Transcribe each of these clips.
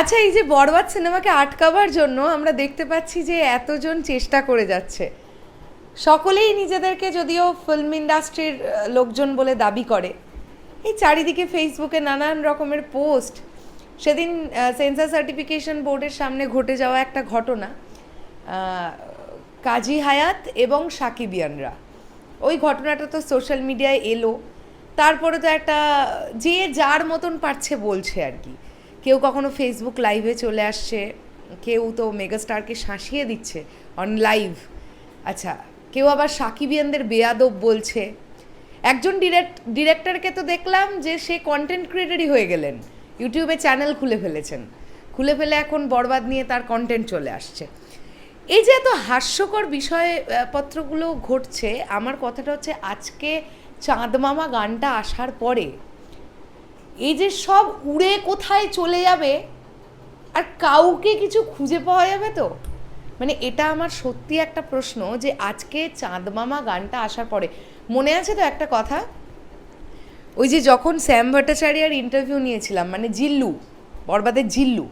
আচ্ছা এই যে বরবাদ সিনেমাকে আটকাবার জন্য আমরা দেখতে পাচ্ছি যে এতজন চেষ্টা করে যাচ্ছে। সকলেই নিজেদেরকে যদিও ফিল্ম ইন্ডাস্ট্রির লোকজন বলে দাবি করে। এই চারিদিকে ফেসবুকে নানান রকমের পোস্ট সেদিন সেন্সার সার্টিফিকেশন বোর্ডের সামনে ঘটে যাওয়া একটা ঘটনা কাজী হায়াত এবং সাকিবিয়ানরা। ওই ঘটনাটা তো সোশ্যাল মিডিয়ায় এলো। তারপরে তো একটা, যে যার মতন পারছে বলছে আর কি। কেউ কখনো ফেসবুক লাইভে চলে আসছে, কেউ তো মেগাস্টারকে শাঁসিয়ে দিচ্ছে অন লাইভ আচ্ছা কেউ আবার সাকিবিয়ানদের বেয়াদব বলছে। একজন ডিরেক্ট ডিরেক্টরকে তো দেখলাম যে সে কন্টেন্ট ক্রিয়েটারই হয়ে গেলেন। ইউটিউবে চ্যানেল খুলে ফেলেছেন। খুলে ফেলে এখন বরবাদ নিয়ে তার কন্টেন্ট চলে আসছে। এই যে এত হাস্যকর বিষয়পত্রগুলো ঘটছে, আমার কথাটা হচ্ছে আজকে চাঁদ মামা গানটা আসার পরে এই যে সব উড়ে কোথায় চলে যাবে, আর কাউকে কিছু খুঁজে পাওয়া যাবে তো? মানে এটা আমার সত্যি একটা প্রশ্ন যে আজকে চাঁদ মামা গানটা আসার পরে, মনে আছে তো একটা কথা? ওই যে যখন শ্যাম ভট্টাচার্যার ইন্টারভিউ নিয়েছিলাম মানে জিল্লু, বরবাদের জিল্লু,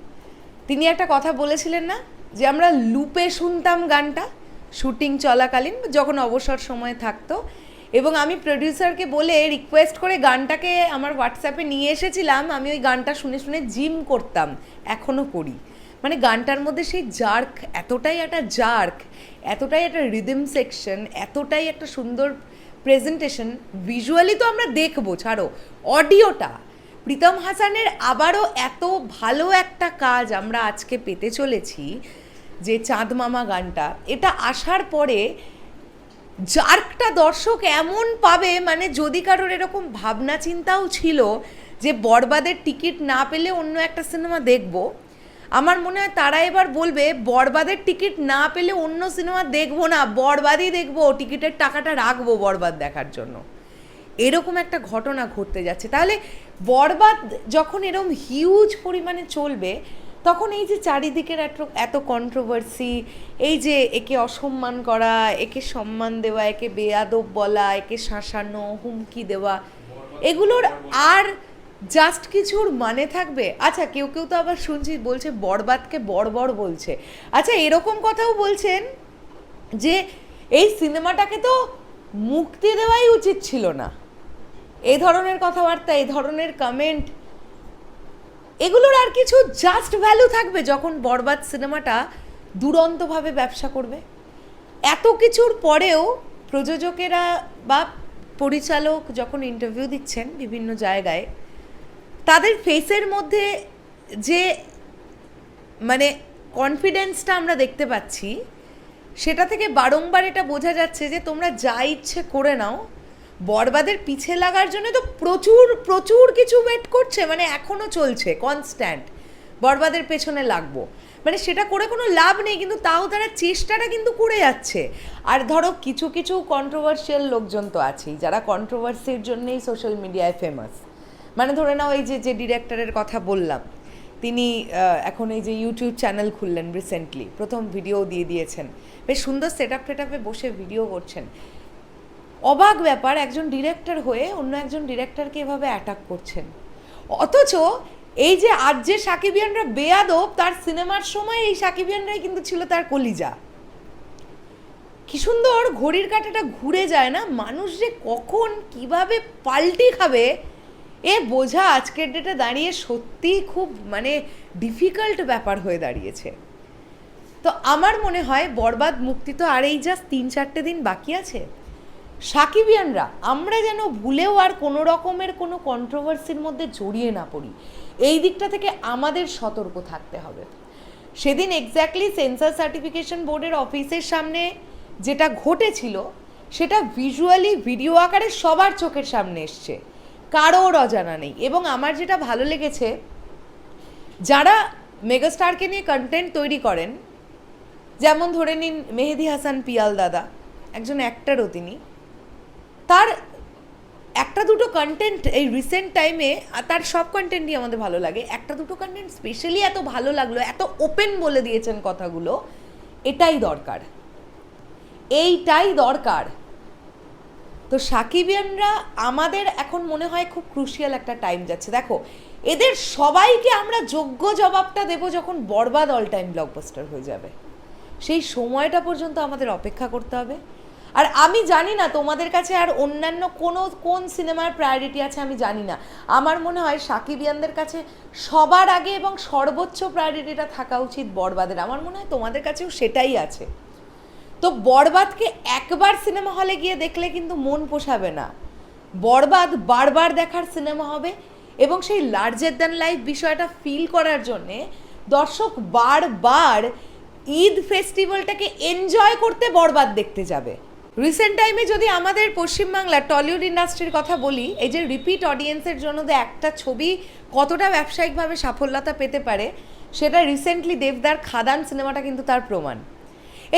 তিনি একটা কথা বলেছিলেন না? যে আমরা লুপে শুনতাম গানটা, শুটিং চলাকালীন, যখন অবসর সময় থাকতো এবং আমি প্রডিউসারকে বলে রিকোয়েস্ট করে গানটাকে আমার হোয়াটসঅ্যাপে নিয়ে এসেছিলাম। আমি ওই গানটা শুনে শুনে জিম করতাম এখনও করি। মানে গানটার মধ্যে সেই জার্ক এতটাই একটা জার্ক এতটাই একটা রিদম সেকশন এতটাই একটা সুন্দর প্রেজেন্টেশন ভিজুয়ালি তো আমরা দেখব, ছাড়ো। অডিওটা প্রীতম হাসানের আবারও এত ভালো একটা কাজ আমরা আজকে পেতে চলেছি, যে চাঁদ মামা গানটা। এটা আসার পরে জার্কটা দর্শক এমন পাবে মানে যদি কারোর এরকম ভাবনা চিন্তাও ছিল যে বরবাদের টিকিট না পেলে অন্য একটা সিনেমা দেখব, আমার মনে হয় তারা এবার বলবে, বরবাদের টিকিট না পেলে অন্য সিনেমা দেখব না, বরবাদই দেখব, টিকিটের টাকাটা রাখব বরবাদ দেখার জন্য। এরকম একটা ঘটনা ঘটতে যাচ্ছে। তাহলে বরবাদ যখন এরকম হিউজ পরিমাণে চলবে তখন এই যে চারিদিকের এত এত কন্ট্রোভার্সি এই যে একে অসম্মান করা, একে সম্মান দেওয়া, একে বেয়াদব বলা, একে শাসানো, হুমকি দেওয়া, এগুলোর আর জাস্ট কিছুর মানে থাকবে? আচ্ছা কেউ কেউ তো আবার শুনছি বলছে বরবাদকে বড় বলছে। আচ্ছা এরকম কথাও বলছেন যে এই সিনেমাটাকে তো মুক্তি দেওয়াই উচিত ছিল না। এই ধরনের কথাবার্তা এই ধরনের কমেন্ট এগুলোর আর কিছু জাস্ট ভ্যালু থাকবে যখন বরবাদ সিনেমাটা দুরন্তভাবে ব্যবসা করবে? এত কিছুর পরেও প্রযোজকেরা বা পরিচালক যখন ইন্টারভিউ দিচ্ছেন বিভিন্ন জায়গায়, তাদের ফেসের মধ্যে যে মানে কনফিডেন্সটা আমরা দেখতে পাচ্ছি, সেটা থেকে বারংবার এটা বোঝা যাচ্ছে যে তোমরা যা ইচ্ছে করে নাও বরবাদের পিছে লাগার জন্য তো প্রচুর প্রচুর কিছু ওয়েট করছে মানে এখনও চলছে কনস্ট্যান্ট বরবাদের পেছনে লাগবো। মানে সেটা করে কোনো লাভ নেই, কিন্তু তাও তারা চেষ্টাটা কিন্তু করে যাচ্ছে। আর ধরো কিছু কিছু কন্ট্রোভার্সিয়াল লোকজন তো আছেই, যারা কন্ট্রোভার্সির জন্যেই সোশ্যাল মিডিয়ায় ফেমাস মানে ধরে নাও এই যে যে ডিরেক্টরের কথা বললাম, তিনি এখন এই যে ইউটিউব চ্যানেল খুললেন রিসেন্টলি প্রথম ভিডিও দিয়ে দিয়েছেন। বেশ সুন্দর সেট আপ বসে ভিডিও করছেন। অবাক ব্যাপার, একজন ডিরেক্টর হয়ে অন্য একজন ডিরেক্টরকে এভাবে অ্যাটাক করছেন। অথচ এই যে আজ যে সাকিবিয়ানরা বেয়াদব, তার সিনেমার সময় এই সাকিবিয়ানরাই কিন্তু ছিল তার কলিজা। কি সুন্দর, ঘড়ির কাঁটাটা ঘুরে যায় না? মানুষ যে কখন কীভাবে পাল্টি খাবে, এ বোঝা আজকের ডেটে দাঁড়িয়ে সত্যিই খুব মানে ডিফিকাল্ট ব্যাপার হয়ে দাঁড়িয়েছে। তো আমার মনে হয় বরবাদ মুক্তি তো আর এই জাস্ট তিন চারটে দিন বাকি আছে। সাকিবিয়ানরা, আমরা যেন ভুলেও আর কোনো রকমের কোনো কন্ট্রোভার্সির মধ্যে জড়িয়ে না পড়ি। এই দিকটা থেকে আমাদের সতর্ক থাকতে হবে। সেদিন এক্স্যাক্টলি সেন্সার সার্টিফিকেশন বোর্ডের অফিসের সামনে যেটা ঘটেছিল, সেটা ভিজুয়ালি ভিডিও আকারে সবার চোখের সামনে এসছে। কারোর অজানা নেই। এবং আমার যেটা ভালো লেগেছে, যারা মেগাস্টারকে নিয়ে কন্টেন্ট তৈরি করেন, যেমন ধরে নিন মেহেদি হাসান পিয়াল দাদা, একজন অ্যাক্টারও তিনি তার একটা দুটো কন্টেন্ট এই রিসেন্ট টাইমে তার সব কন্টেন্টই আমাদের ভালো লাগে। একটা দুটো কন্টেন্ট স্পেশালি এত ভালো লাগল, এত ওপেন বলে দিয়েছেন কথাগুলো, এটাই দরকার। এইটাই দরকার। তো সাকিবিয়ানরা আমাদের এখন মনে হয় খুব ক্রুশিয়াল একটা টাইম যাচ্ছে। দেখো, এদের সবাইকে আমরা যোগ্য জবাবটা দেব যখন বরবাদ অল টাইম ব্লকবাস্টার হয়ে যাবে। সেই সময়টা পর্যন্ত আমাদের অপেক্ষা করতে হবে। আর আমি জানি না তোমাদের কাছে আর অন্যান্য কোনো, কোন সিনেমার প্রায়োরিটি আছে আমি জানি না। আমার মনে হয় সাকিবিয়ানদের কাছে সবার আগে এবং সর্বোচ্চ প্রায়োরিটিটা থাকা উচিত বরবাদের। আমার মনে হয় তোমাদের কাছেও সেটাই আছে। তো বরবাদকে একবার সিনেমা হলে গিয়ে দেখলে কিন্তু মন পোষাবে না। বরবাদ বারবার দেখার সিনেমা হবে এবং সেই লার্জার দ্যান লাইফ বিষয়টা ফিল করার জন্যে দর্শক বারবার ঈদ ফেস্টিভ্যালটাকে এনজয় করতে বরবাদ দেখতে যাবে। রিসেন্ট টাইমে যদি আমাদের পশ্চিমবাংলার টলিউড ইন্ডাস্ট্রির কথা বলি, এই যে রিপিট অডিয়েন্সের জন্য যে একটা ছবি কতটা ব্যবসায়িকভাবে সাফল্যতা পেতে পারে, সেটা রিসেন্টলি দেবদার খাদান সিনেমাটা কিন্তু তার প্রমাণ।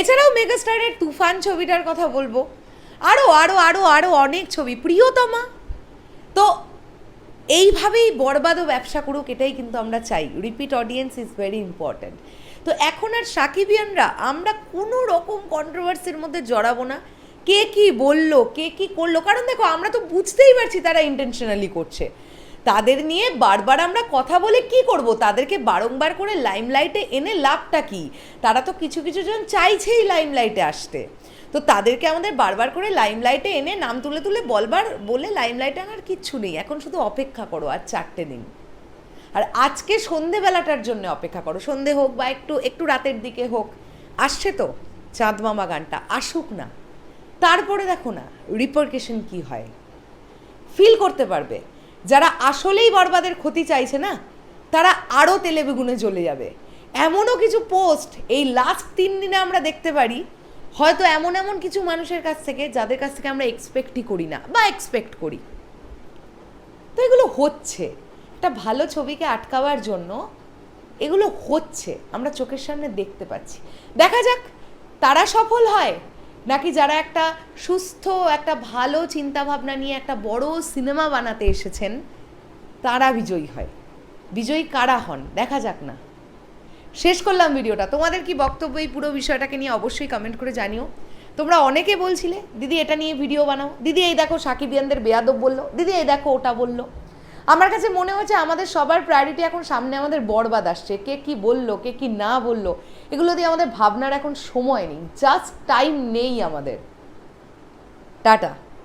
এছাড়াও মেগাস্টারের তুফান ছবিটার কথা বলব। আরও আরও আরও আরও অনেক ছবি। প্রিয়তমা। তো এইভাবেই বরবাদও ব্যবসা করুক, এটাই কিন্তু আমরা চাই। Repeat audience is very important তো এখন আর সাকিবিয়ানরা আমরা কোনো রকম কন্ট্রোভার্সির মধ্যে জড়াবো না। কে কি বলল, কে কি করল? কারণ দেখো, আমরা তো বুঝতেই পারছি তারা ইন্টেনশনালি করছে। তাদের নিয়ে বারবার আমরা কথা বলে কি করব? তাদেরকে বারংবার করে লাইমলাইটে এনে লাভটা কি? তারা তো কিছু কিছু জন চাইছেই লাইমলাইটে আসতে। তো তাদেরকে আমাদের বারবার করে লাইমলাইটে এনে নাম তুলে তুলে বলবার, বলে লাইমলাইটে আনার কিচ্ছু নেই। এখন শুধু অপেক্ষা করো আর চারটে দিন। আর আজকে সন্ধেবেলাটার জন্য অপেক্ষা করো। সন্ধে হোক বা একটু একটু রাতের দিকে হোক, আসছে তো চাঁদ মামা গানটা। আসুক না। তারপরে দেখো না রিপার্কেশন কি হয়? ফিল করতে পারবে। যারা আসলেই বরবাদের ক্ষতি চাইছে না, তারা আরও তেলে বেগুনে জ্বলে যাবে। এমনও কিছু পোস্ট এই লাস্ট তিন দিনে আমরা দেখতে পারি, হয়তো এমন এমন কিছু মানুষের কাছ থেকে, যাদের কাছ থেকে আমরা এক্সপেক্টই করি না বা এক্সপেক্ট করি। তো এগুলো হচ্ছে। একটা ভালো ছবিকে আটকাবার জন্য এগুলো হচ্ছে। আমরা চোখের সামনে দেখতে পাচ্ছি। দেখা যাক, তারা সফল হয় নাকি যারা একটা সুস্থ, একটা ভালো চিন্তাভাবনা নিয়ে একটা বড় সিনেমা বানাতে এসেছেন, তারা বিজয়ী হয়। বিজয়ী কারা হন? দেখা যাক না। শেষ করলাম ভিডিওটা। তোমাদের কি বক্তব্য এই পুরো বিষয়টাকে নিয়ে অবশ্যই কমেন্ট করে জানিও। তোমরা অনেকে বলছিলে, দিদি, এটা নিয়ে ভিডিও বানাও। দিদি, এই দেখো সাকিবিয়ানদের বেয়াদব বলল। দিদি, এই দেখো ওটা বলল। আমার কাছে মনে হচ্ছে আমাদের সবার প্রায়োরিটি এখন সামনে আমাদের বরবাদ আসছে। কে কি বলল, কে কি না বলল। এগুলো দিয়ে আমাদের ভাবনার এখন সময় নেই। জাস্ট টাইম নেই আমাদের। টাটা।